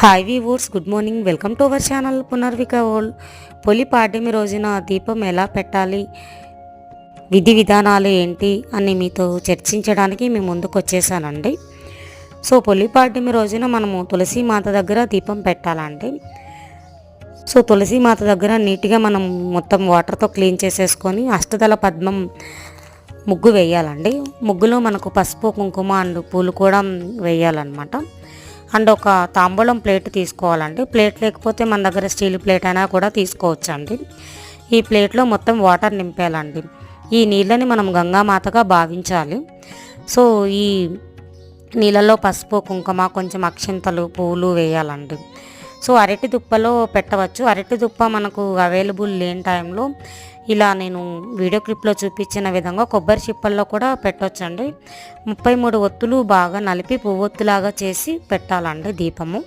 Hi viewers good morning welcome to our channel Punarvika ఓల్డ్ పొలి పాడ్యమి రోజున దీపం ఎలా పెట్టాలి? విధి విధానాలు ఏంటి అని మీతో చర్చించడానికి మీ ముందుకు వచ్చేసానండి. సో పొలి పాడ్యమి రోజున మనము తులసి మాత దగ్గర దీపం పెట్టాలండి. సో తులసి మాత దగ్గర నీట్గా మనం మొత్తం వాటర్తో క్లీన్ చేసేసుకొని అష్టదళ పద్మం ముగ్గు వేయాలండి. ముగ్గులో మనకు పసుపు కుంకుమ అండ్ పూలు కూడా వేయాలన్నమాట. అండ్ ఒక తాంబూలం ప్లేట్ తీసుకోవాలండి. ప్లేట్ లేకపోతే మన దగ్గర స్టీల్ ప్లేట్ అయినా కూడా తీసుకోవచ్చండి. ఈ ప్లేట్లో మొత్తం వాటర్ నింపేయాలండి. ఈ నీళ్ళని మనం గంగామాతగా భావించాలి. సో ఈ నీళ్ళలో పసుపు కుంకుమ కొంచెం అక్షింతలు పువ్వులు వేయాలండి. సో అరటి దుప్పలో పెట్టవచ్చు. అరటి దుప్ప మనకు అవైలబుల్ లేని టైంలో ఇలా నేను వీడియో క్లిప్లో చూపించిన విధంగా కొబ్బరి చిప్పల్లో కూడా పెట్టొచ్చండి. ముప్పై మూడు ఒత్తులు బాగా నలిపి పువ్వొత్తులాగా చేసి పెట్టాలండి దీపము.